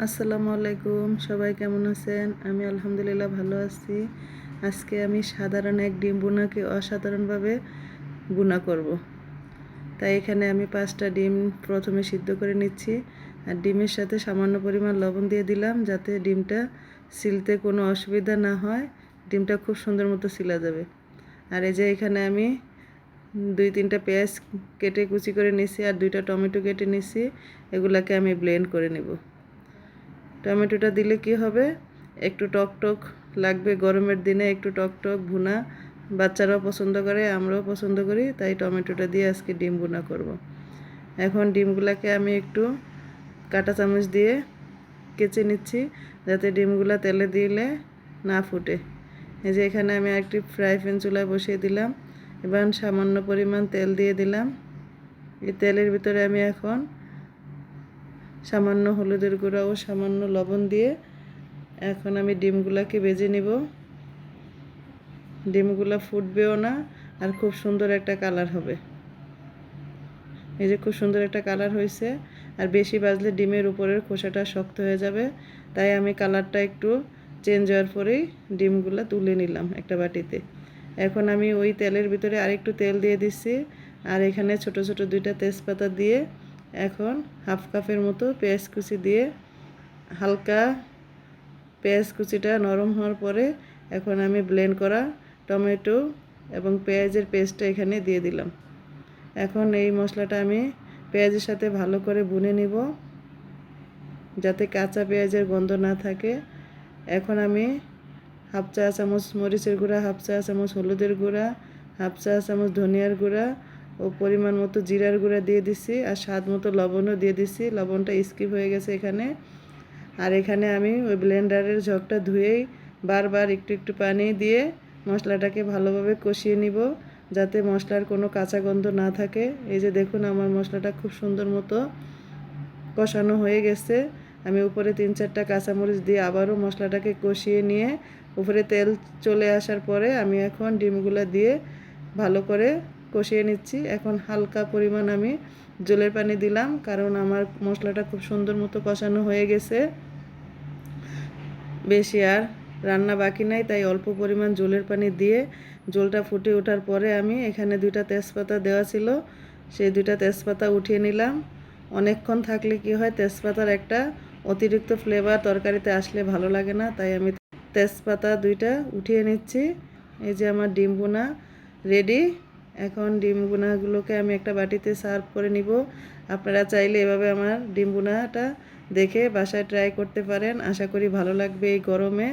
আসসালামু আলাইকুম, সবাই কেমন আছেন? আমি আলহামদুলিল্লাহ ভালো আছি। আজকে আমি সাধারণ এক ডিম বোনাকে অসাধারণভাবে গুণা করব। তাই এখানে আমি পাঁচটা ডিম প্রথমে সিদ্ধ করে নিচ্ছি। আর ডিমের সাথে সামান্য পরিমাণ লবণ দিয়ে দিলাম যাতে ডিমটা সিলতে কোনো অসুবিধা না হয়। ডিমটা খুব সুন্দর মতো সিলা যাবে। আর এই যে এখানে আমি দুই তিনটা পেঁয়াজ কেটে কুচি করে নিছি আর দুইটা টমেটো কেটে নিছি এগুলাকে আমি ব্লেন্ড করে নেব। টমেটোটা দিলে কি হবে? একটু টক টক লাগবে গরমের দিনে, একটু টক টক, ভুনা। বাচ্চারাও পছন্দ করে, আমরাও পছন্দ করি, তাই টমেটোটা দিয়ে আজকে ডিম ভুনা করব। এখন ডিমগুলাকে আমি একটু কাটা চামচ দিয়ে কেচে নিচ্ছি, যাতে ডিমগুলা তেলে দিলে না ফুটে। এই যে এখানে আমি একটি ফ্রাই প্যান চুলায় বসিয়ে দিলাম। এবং সামান্য পরিমাণ তেল দিয়ে দিলাম। এই তেলের ভিতরে আমি এখন সামান্য হলুদের গুঁড়া ও সামান্য লবণ দিয়ে এখন আমি ডিমগুলাকে বেজে নিব। ডিমগুলা ফুটবেও না আর খুব সুন্দর একটা কালার হবে। এই যে খুব সুন্দর একটা কালার হয়েছে আর বেশি বাজলে ডিমের উপরের খোসাটা শক্ত হয়ে যাবে। তাই আমি কালারটা একটু চেঞ্জ হওয়ার পরেই ডিমগুলা তুলে নিলাম একটা বাটিতে। এখন আমি ওই তেলের ভিতরে আরেকটু তেল দিয়ে দিচ্ছি। আর এখানে ছোট ছোট দুইটা তেজপাতা দিয়ে এখন হাফ কাপের মতো পেঁয়াজ কুচি দিয়ে হালকা পেঁয়াজ কুচিটা নরম হওয়ার পরে এখন আমি ব্লেন্ড করা টমেটো এবং পেঁয়াজের পেস্টটা এখানে দিয়ে দিলাম। এখন এই মশলাটা আমি পেঁয়াজের সাথে ভালো করে বুনে নিব যাতে কাঁচা পেঁয়াজের গন্ধ না থাকে। এখন আমি হাফ চা চামচ মরিচের গুঁড়া, হাফ চা চামচ হলুদের গুঁড়া, হাফ চা চামচ ধনিয়ার গুঁড়া ও পরিমাণ মতো জিরার গুঁড়া দিয়ে দিছি আর স্বাদ মতো লবণও দিয়ে দিছি। লবণটা স্কিপ হয়ে গেছে এখানে। আর এখানে আমি ওই ব্লেন্ডারের ঝকটা ধুয়েই বারবার একটু একটু পানি দিয়ে মশলাটাকে ভালোভাবে কষিয়ে নিব যাতে মশলার কোনো কাঁচা গন্ধ না থাকে। এই যে দেখুন আমার মশলাটা খুব সুন্দর মতো কষানো হয়ে গেছে। আমি উপরে তিন চারটা কাঁচামরিচ দিয়ে আবারও মশলাটাকে কষিয়ে নিয়ে উপরে তেল চলে আসার পরে আমি এখন ডিমগুলো দিয়ে ভালো করে কষিয়ে নিচ্ছি। এখন হালকা পরিমাণ আমি জলের পানি দিলাম, কারণ আমার মশলাটা খুব সুন্দর মতো কষানো হয়ে গেছে। বেশি আর রান্না বাকি নাই, তাই অল্প পরিমাণ জলের পানি দিয়ে জলটা ফুটে ওঠার পরে আমি এখানে দুইটা তেজপাতা দেওয়া ছিল, সেই দুইটা তেজপাতা উঠিয়ে নিলাম। অনেকক্ষণ থাকলে কি হয়, তেজপাতার একটা অতিরিক্ত ফ্লেভার তরকারিতে আসলে ভালো লাগে না, তাই আমি তেজপাতা দুইটা উঠিয়ে নিচ্ছি। এই যে আমার ডিম বোনা রেডি এখন ডিম বোনাগুলোকে আমি একটা বাটিতে সার্ভ করে নিব। আপনারা চাইলে এভাবে আমার ডিম বোনাটা দেখে বাসায় ট্রাই করতে পারেন। আশা করি ভালো লাগবে এই গরমে।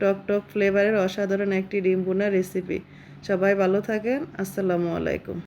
টক টক ফ্লেভারের অসাধারণ একটি ডিম বোনা রেসিপি। সবাই ভালো থাকেন। আসসালামু আলাইকুম।